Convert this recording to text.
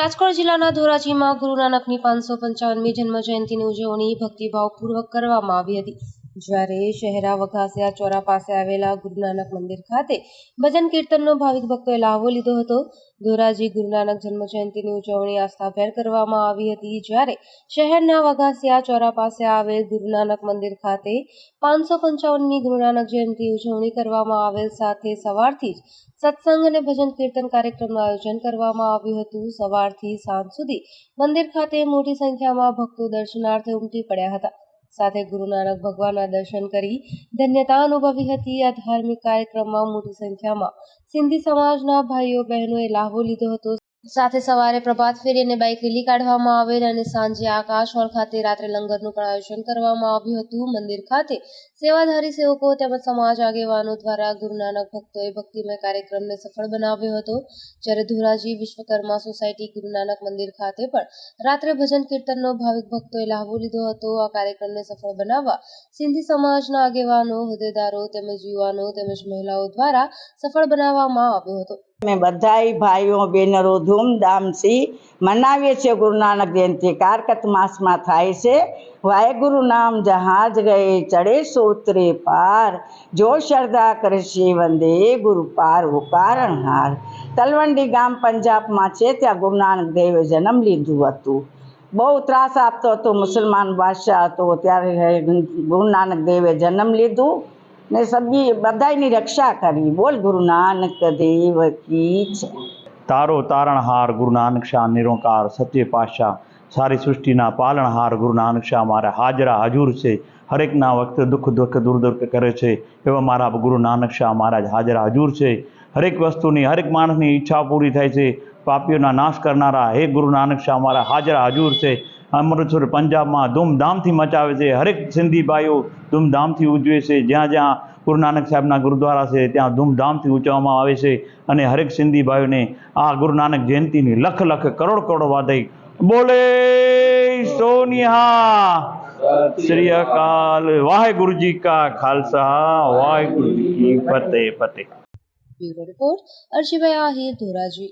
રાજકોટ જિલ્લાના ધોરાજીમાં ગુરુ નાનકની પાંચસો પંચાવનમી જન્મ જયંતિની ઉજવણી ભક્તિભાવપૂર્વક કરવામાં આવી હતી. જ્યારે શહેરા વઘાસિયા ચોરા પાસે આવેલા ગુરુ નાનક મંદિર ખાતે ભજન કીર્તનનો ભાવિક ભક્તોએ લાહવો લીધો હતો. ધોરાજી ગુરુ નાનક જન્મ જયંતિની ઉજવણી આસ્થાભેર કરવામાં આવી હતી, જ્યારે શહેરના વઘાસિયા ચોરા પાસે આવેલ ગુરુ નાનક મંદિર ખાતે પાંચસો પંચાવનમી ગુરુ નાનક જયંતિ ઉજવણી કરવામાં આવેલ સાથે સવારથી જ સત્સંગ અને ભજન કીર્તન કાર્યક્રમનું આયોજન કરવામાં આવ્યું હતું. સવારથી સાંજ સુધી મંદિર ખાતે મોટી સંખ્યામાં ભક્તો દર્શનાર્થે ઉમટી પડ્યા હતા. સાથે ગુરુ નાનક ભગવાનના દર્શન કરી ધન્યતા અનુભવી હતી આ ધાર્મિક કાર્યક્રમમાં મોટી સંખ્યામાં સિંધી સમાજના ભાઈઓ બહેનોએ લાહવો લીધો હતો. સાથે સવારે પ્રભાત ફેરી અને બાઇક રેલી કાઢવામાં આવેલ અને સાંજે આકાશ હોલ ખાતે રાત્રે લંગરનું પણ આયોજન કરવામાં આવ્યું હતું. મંદિર ખાતે સેવાધારી સેવકો તેમજ સમાજ આગેવાનો દ્વારા ગુરુ નાનક ભક્તોએ ભક્તિમય કાર્યક્રમને સફળ બનાવ્યો હતો. જ્યારે ધોરાજી વિશ્વકર્મા સોસાયટી ગુરુ નાનક મંદિર ખાતે પણ રાત્રે ભજન કીર્તનનો ભાવિક ભક્તોએ લાહવો લીધો હતો. આ કાર્યક્રમને સફળ બનાવવા સિંધી સમાજના આગેવાનો, હોદ્દેદારો તેમજ યુવાનો તેમજ મહિલાઓ દ્વારા સફળ બનાવવામાં આવ્યો હતો. અમે બધાય ભાઈઓ, બહેનરો ધૂમધામથી મનાવીએ છીએ ગુરુ નાનક જયંતિ. કારકત માસમાં થાય છે. વાહેગુરુ નામ જહાજ ગયે, ચડે સોત્રે પાર. જો શ્રદ્ધા કરશે વંદે, ગુરુ પાર ઉકારણહાર તલવંડી ગામ પંજાબમાં છે, ત્યાં ગુરુ નાનક દેવે જન્મ લીધું હતું. બહુ ત્રાસ આપતો હતો, મુસલમાન બાદશાહ હતો, ત્યારે ગુરુ નાનક દેવે જન્મ લીધું ને સભી બધાની રક્ષા કરી. બોલ ગુરુ નાનક દેવ કી છે? તારો તારણહાર ગુરુ નાનક શાહ નિરોકાર સત્ય પાતશાહ સારી સૃષ્ટિના પાલનહાર ગુરુ નાનક શાહ મારા હાજરા હજુર છે. હરેકના વખતે દુઃખ દુઃખ દૂર દૂર કરે છે. એવા મારા ગુરુ નાનક શાહ મહારાજ હાજરા હજુર છે. હરેક વસ્તુની, હરેક માણસની ઈચ્છા પૂરી થાય છે. પાપીઓના નાશ કરનારા હે ગુરુ નાનક શાહ મારા હાજરા હજુર છે. અમૃતસર પંજાબમાં ધૂમધામથી મચાવે છે. હરેક સિંધી ભાઈઓ ધૂમધામથી ઉજવે છે. જ્યાં જ્યાં ગુરુ નાનક સાહેબના ગુરુદ્વારા છે, ત્યાં ધૂમધામથી ઉજવવામાં આવે છે. અને હરેક સિંધી ભાઈઓને આ ગુરુ નાનક જયંતિની લખ લખ કરોડ કરોડ વાદઈ બોલે સોનિયા, શ્રી અકાલ વાહેગુરુ જી કા ખાલસા વાહેગુરુ જી ફતેહ Fateh. Bureau report Arshibhai Ahir Dhoraji.